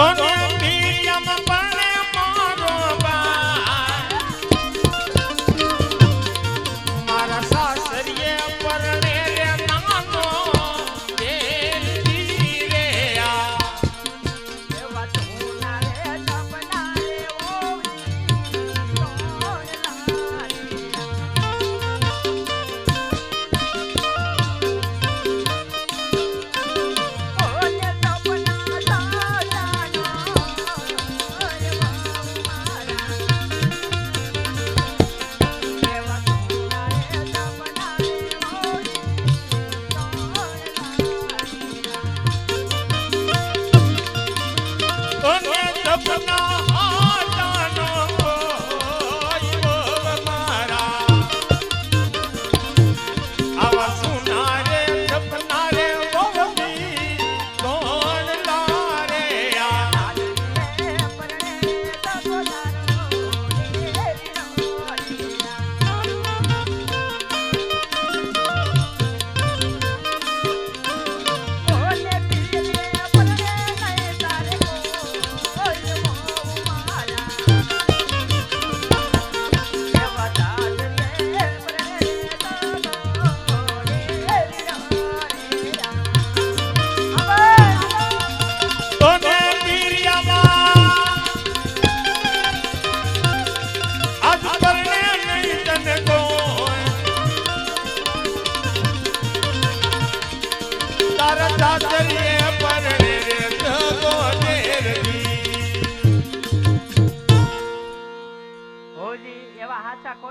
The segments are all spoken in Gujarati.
Don.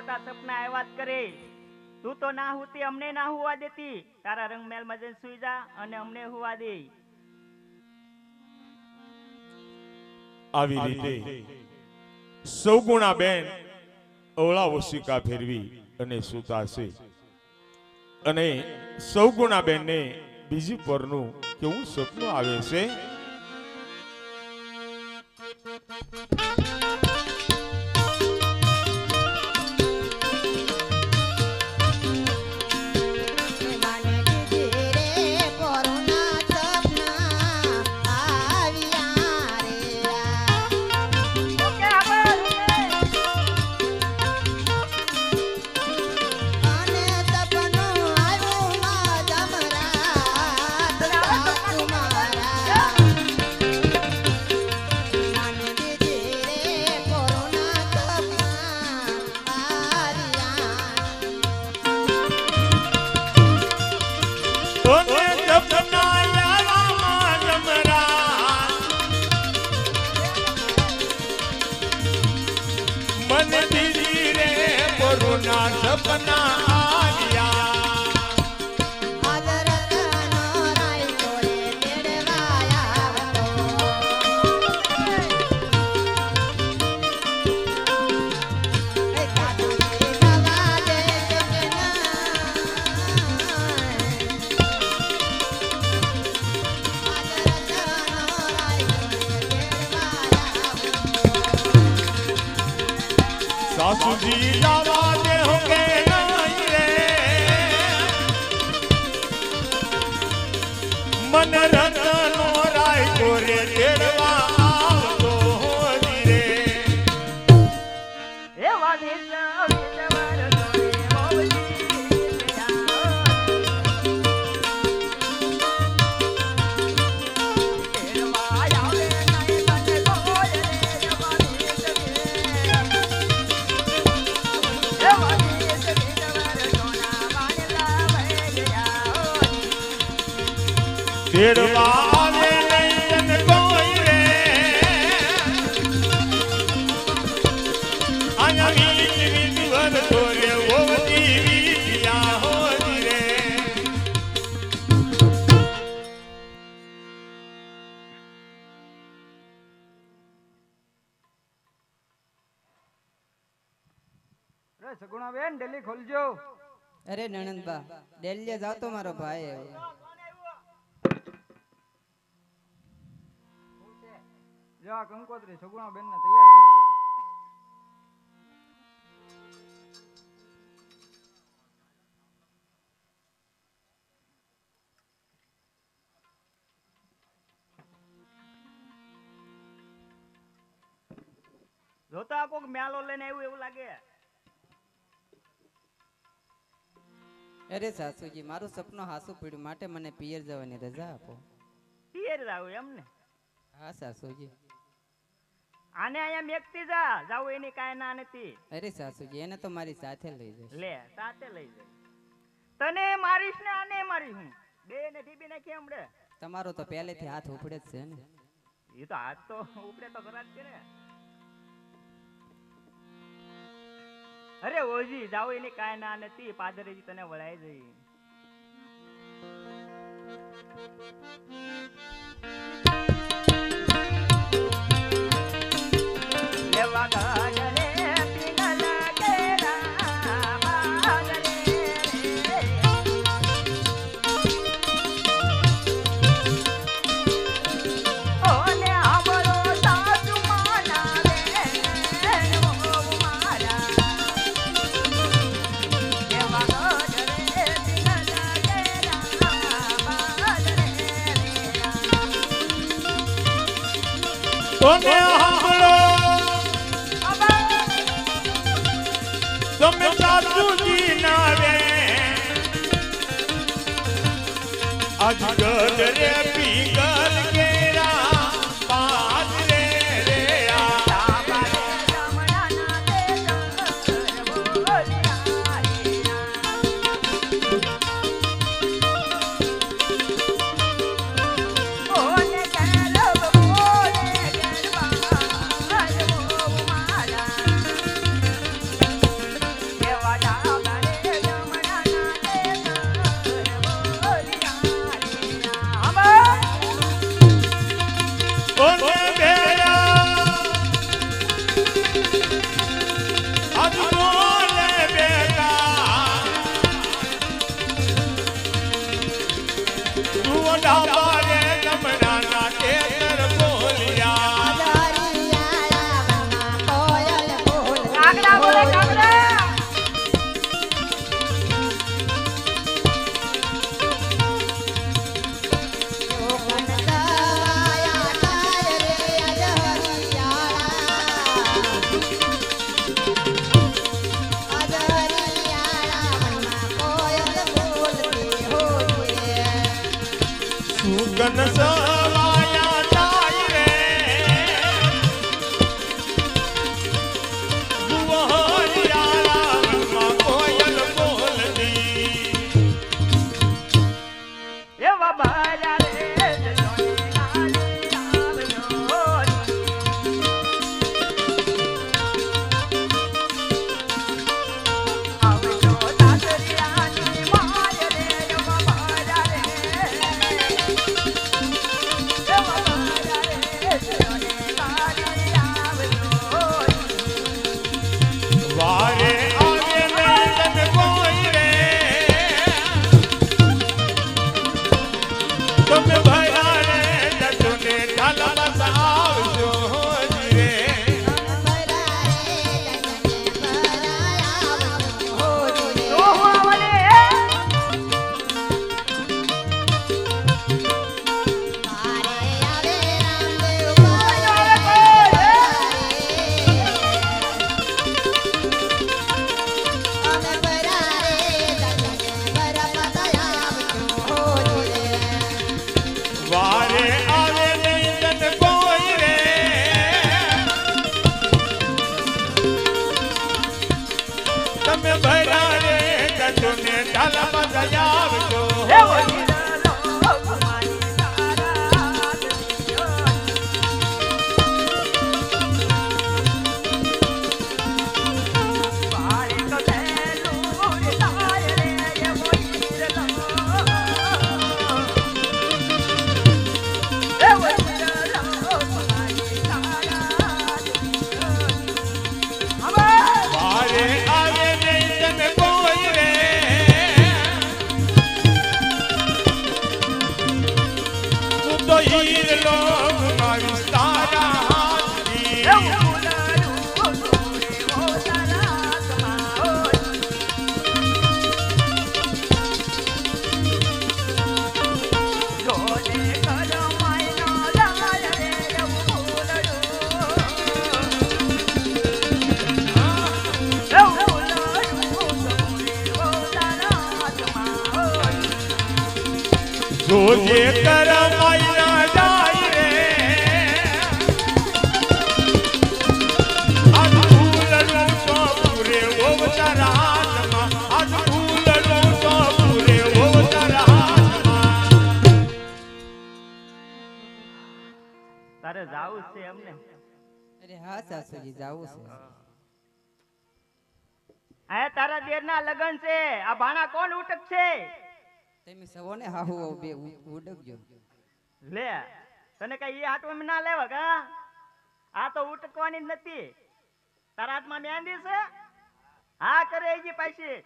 મોટા સપના આવ્યા જ કરે. તું તો ના હોતી અમને ના હોવા દેતી. તારા રંગમેલ મજન સુઈ જા અને અમને હોવા દે. આવી રીતે સૌગુણા બેન અવળા ઓશિકા ફેરવી અને સુતાશે અને સૌગુણા બેનને બીજી પરનું કેવું સપનું આવે છે? ના સપના આવ્યા સાસુજી અરે નણંદબા, ડેલીએ જાવ તો મારો ભાઈ આવ્યો. જા, કંકોત્રી, સગુણા બેન ને તૈયાર કરજો જોતા કોક મ્યાલો લઈને આવ્યું એવું લાગે. અરે સાસુજી મારું સપનું હાસુ પીડ્યું માટે મને પિયર જવાની રજા આપો. પિયર જાવ એમ ને હા સાસુજી. આને અહીંયા મેકતી જા જાવ એની કાંઈ ના નથી. અરે સાસુજી એને તો મારી સાથે લઈ જઈશ. લે સાથે લઈ જાય તને મારીશ ને આને મારીશ હું? બે ને ઢીબી નાખી હમણે. તમારો તો પહેલેથી હાથ ઉપડે જ છે ને. એ તો હાથ તો ઉપડે તો ખરા જ છે ને. અરે ઓજી જાવ એની કાંઈ ના નથી પાદરેજી તને વળાઈ જઈ. લેવા ગાજરે તને સાંભળો તમે સાસુજી ના રે આજ રે পাগলা বলে જાવું છે એમને અરે હા સાસુજી જાવું છે. આ તારા દેરના લગન છે. આ ભાણા કોણ ઉટક છે તમે સવોને હાહુ બે ઉડકજો. લે તને કઈ એ હાથમાં ના લેવા કા? આ તો ઉટકવાની જ નથી. તારા હાથમાં મહેંદી છે? હા કરે એજી પાછી.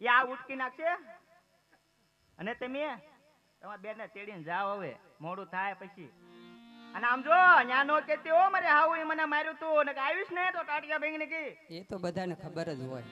એ આ ઉટકી નાખશે? અને તમે તમારા બેન ને તેડીને જાઓ હવે. મોડું થાય પછી. અને આમ જો ન્યા નો કેતી હો મારે હાવું એ મને માર્યું તું. ને આવીશ ને તો ટાટિયા ભાઈ ને કે. એ તો બધાને ખબર જ હોય.